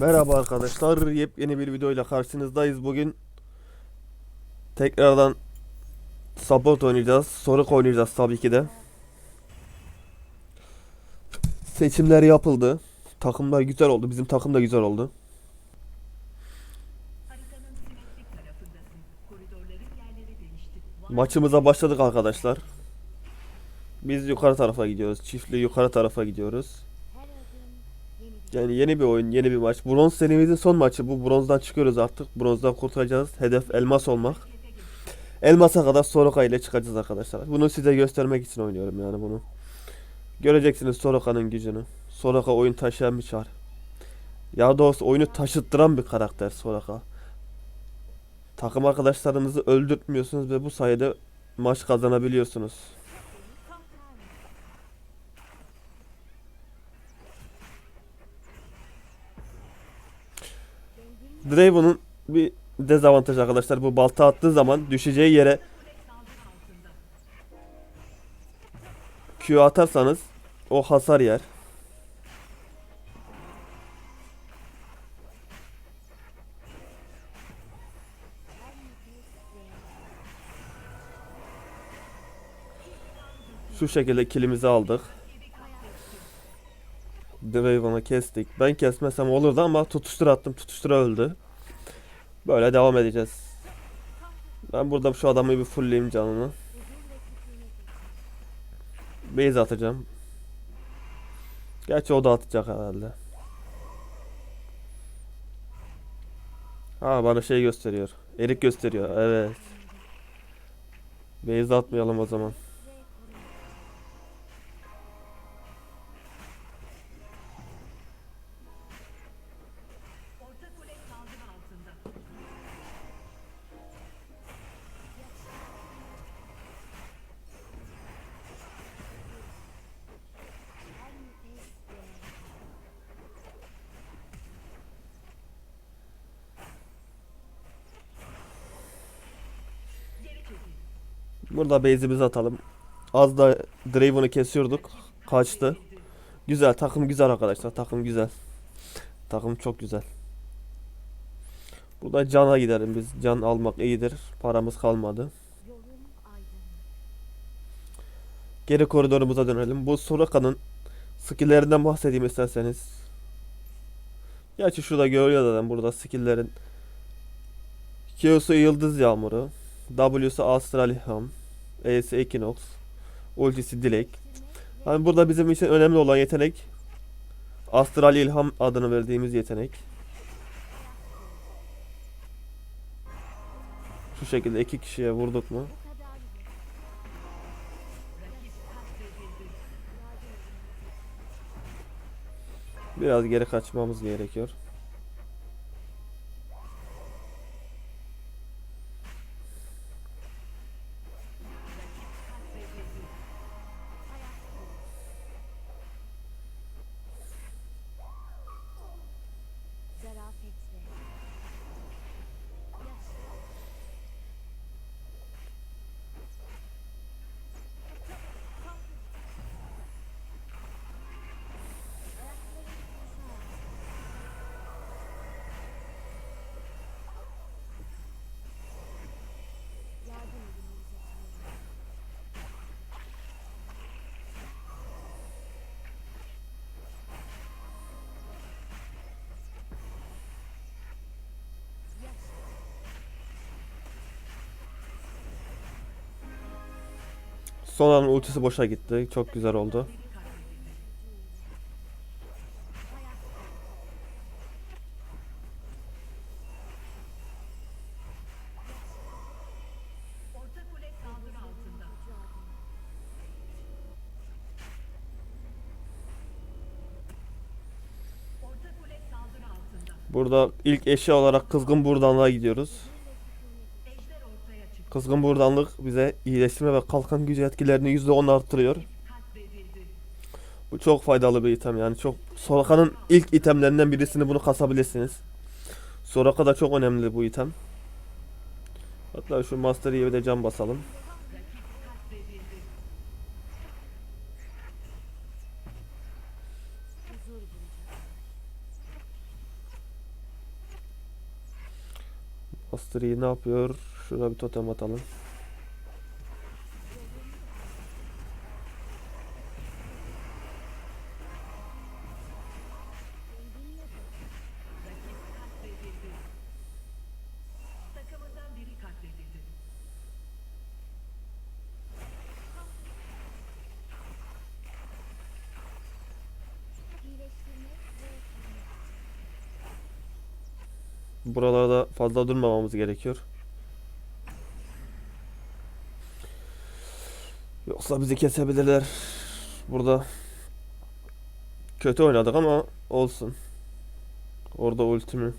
Merhaba arkadaşlar, yepyeni bir videoyla karşınızdayız. Bugün tekrardan support oynayacağız, Soruk oynayacağız tabii ki de. Seçimler yapıldı. Takımlar güzel oldu, bizim takım da güzel oldu. Maçımıza başladık arkadaşlar. Biz yukarı tarafa gidiyoruz, çiftli yukarı tarafa gidiyoruz. Yani yeni bir oyun, yeni bir maç. Bronz serimizin son maçı. Bu bronzdan çıkıyoruz artık. Bronzdan kurtulacağız. Hedef elmas olmak. Elmasa kadar Soroka ile çıkacağız arkadaşlar. Bunu size göstermek için oynuyorum yani bunu. Göreceksiniz Soroka'nın gücünü. Soroka oyun taşıyan bir çar. Ya doğrusu oyunu taşıttıran bir karakter Soroka. Takım arkadaşlarınızı öldürtmüyorsunuz ve bu sayede maç kazanabiliyorsunuz. Draven'ın bir dezavantajı arkadaşlar. Bu balta attığı zaman düşeceği yere Q atarsanız o hasar yer. Şu şekilde kilimizi aldık. Draven'ı kestik. Ben kesmesem olurdu ama tutuştur attım. Tutuştura öldü. Böyle devam edeceğiz. Ben burada şu adamı bir fullleyeyim canını. Base atacağım. Gerçi o da atacak herhalde. Ha bana şey gösteriyor. Erik gösteriyor. Evet. Base atmayalım o zaman. Burada base'imizi atalım. Az da Draven'ı kesiyorduk. Kaçtı. Güzel takım güzel arkadaşlar. Takım güzel. Takım çok güzel. Burada cana gidelim biz. Can almak iyidir. Paramız kalmadı. Geri koridorumuza dönelim. Bu Soraka'nın skill'lerinden bahsedeyim isterseniz. Gerçi şurada görüyor zaten burada skill'lerin. Q'su Yıldız Yağmuru. W'su Astral İlham. E'si Equinox. Ultisi Dilek. Yani burada bizim için önemli olan yetenek Astral İlham adını verdiğimiz yetenek. Şu şekilde iki kişiye vurduk mu? Biraz geri kaçmamız gerekiyor. Son an ultisi boşa gitti. Çok güzel oldu. Burada ilk eşya olarak kızgın burdanlığa gidiyoruz. Kızgın burdanlık bize iyileştirme ve kalkan gücü etkilerini %10 arttırıyor. Bu çok faydalı bir item yani çok Soraka'nın ilk itemlerinden birisini bunu kasabilirsiniz. Soraka da çok önemli bu item. Hatta şu Master Yi'ye de can basalım. Huzur bulacağım. Astri ne yapıyor? Şuraya bir totem atalım. Buralarda fazla durmamamız gerekiyor. Yoksa bizi kesebilirler. Burada kötü oynadık ama olsun. Orada ultimi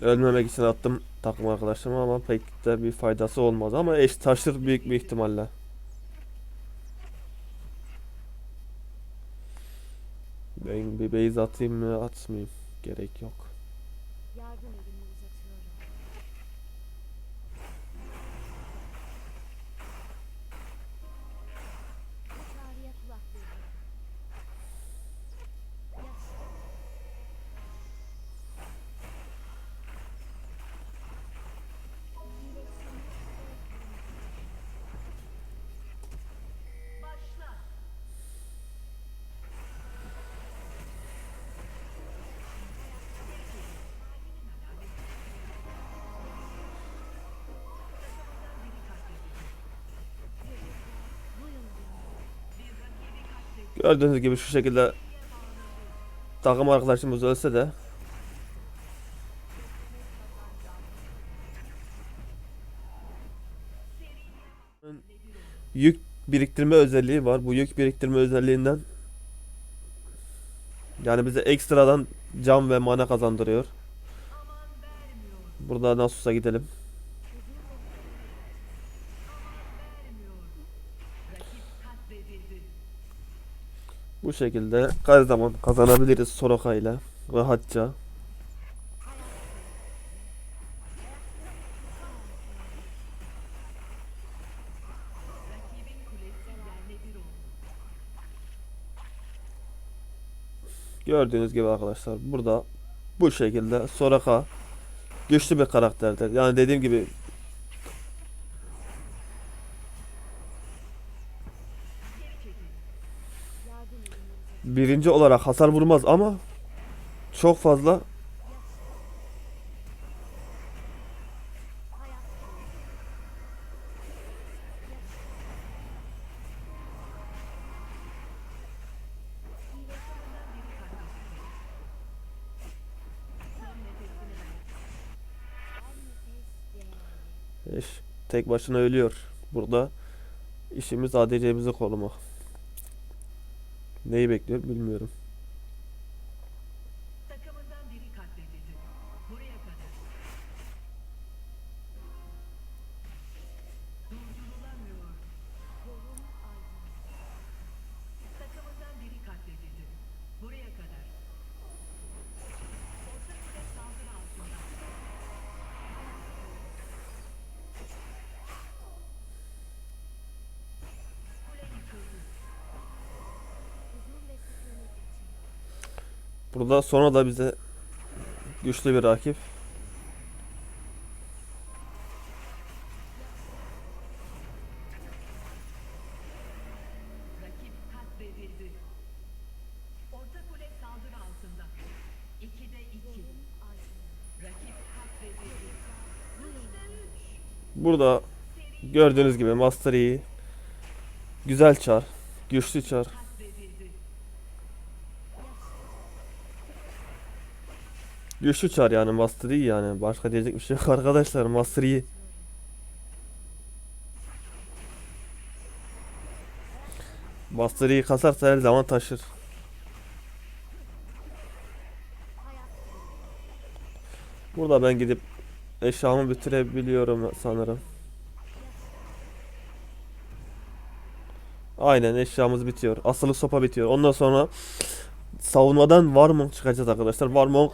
ölmemek için attım takım arkadaşlarıma ama pek de bir faydası olmadı ama eş taşır büyük bir ihtimalle. Ben bir base atayım mı atmayayım. Gerek yok. yardım elimi Gördüğünüz gibi şu şekilde takım arkadaşımız ölse de yük biriktirme özelliği var. Bu yük biriktirme özelliğinden yani bize ekstradan can ve mana kazandırıyor. Burada Nasus'a gidelim. Rakip katledildi. Bu şekilde her zaman kazanabiliriz Soraka ile rahatça. Gördüğünüz gibi arkadaşlar burada bu şekilde Soraka güçlü bir karakterdir. Yani dediğim gibi birinci olarak hasar vurmaz ama çok fazla tek başına ölüyor. Burada işimiz ADC'mizi korumak. Neyi bekliyor bilmiyorum. Burada sonra da bize güçlü bir rakip. Rakip katledildi. Orta kule saldırı altında. 2'de 2. Yolum aydın. Rakip katledildi. Üçte üç. Burada gördüğünüz gibi Master Yi güzel çar, güçlü çar. Güçlü çar yani Master Yi yani başka diyecek bir şey yok arkadaşlar Master Yi. Master Yi kasarsa her zaman taşır. Burada ben gidip eşyamı bitirebiliyorum sanırım. Aynen eşyamız bitiyor. Asılı sopa bitiyor. Ondan sonra savunmadan Warmong çıkacağız arkadaşlar. Warmong.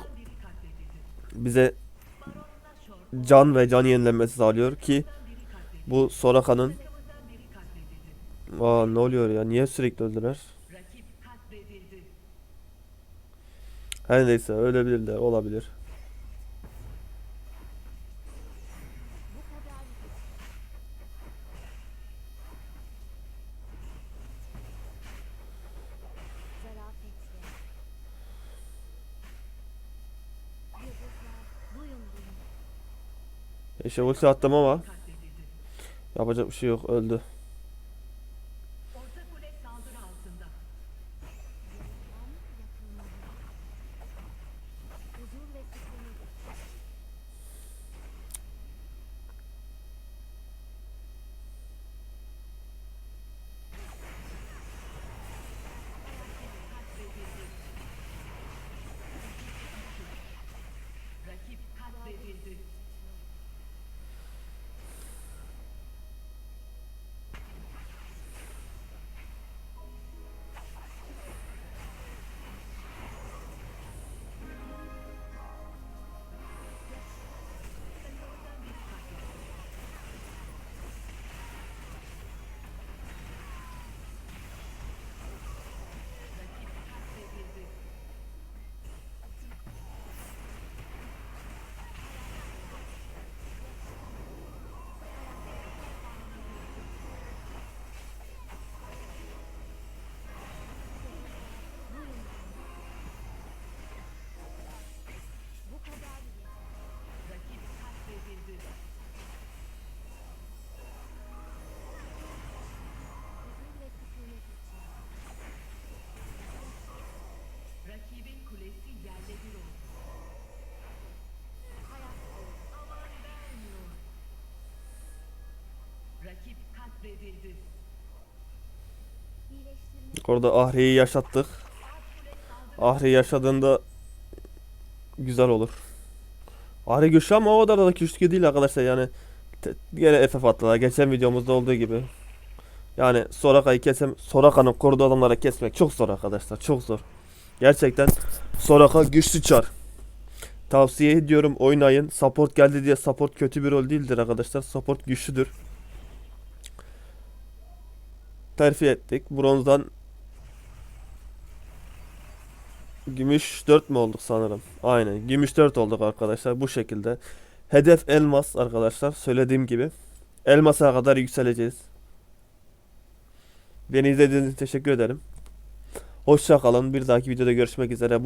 Bize can ve can yenilenmesi sağlıyor ki bu Soraka'nın. Aa ne oluyor ya? Niye sürekli öldüler? Her neyse ölebilirler, olabilir. Eşe ulti attım ama yapacak bir şey yok öldü. Orada Ahri'yi yaşattık. Ahri yaşadığında güzel olur. Ahri güçlü ama o kadar da güçlü değil arkadaşlar yani. Gene FF attılar. Geçen videomuzda olduğu gibi. Yani Soraka'yı kesem Soraka'nın koruduğu adamlara kesmek çok zor arkadaşlar. Çok zor. Gerçekten Soraka güçlü çar. Tavsiye ediyorum oynayın. Support geldi diye support kötü bir rol değildir arkadaşlar. Support güçlüdür. Terfi ettik. Bronzdan Gümüş 4 mü olduk sanırım? Aynen. Gümüş 4 olduk arkadaşlar bu şekilde. Hedef elmas arkadaşlar. Söylediğim gibi. Elmasa kadar yükseleceğiz. Beni izlediğiniz için teşekkür ederim. Hoşça kalın. Bir dahaki videoda görüşmek üzere.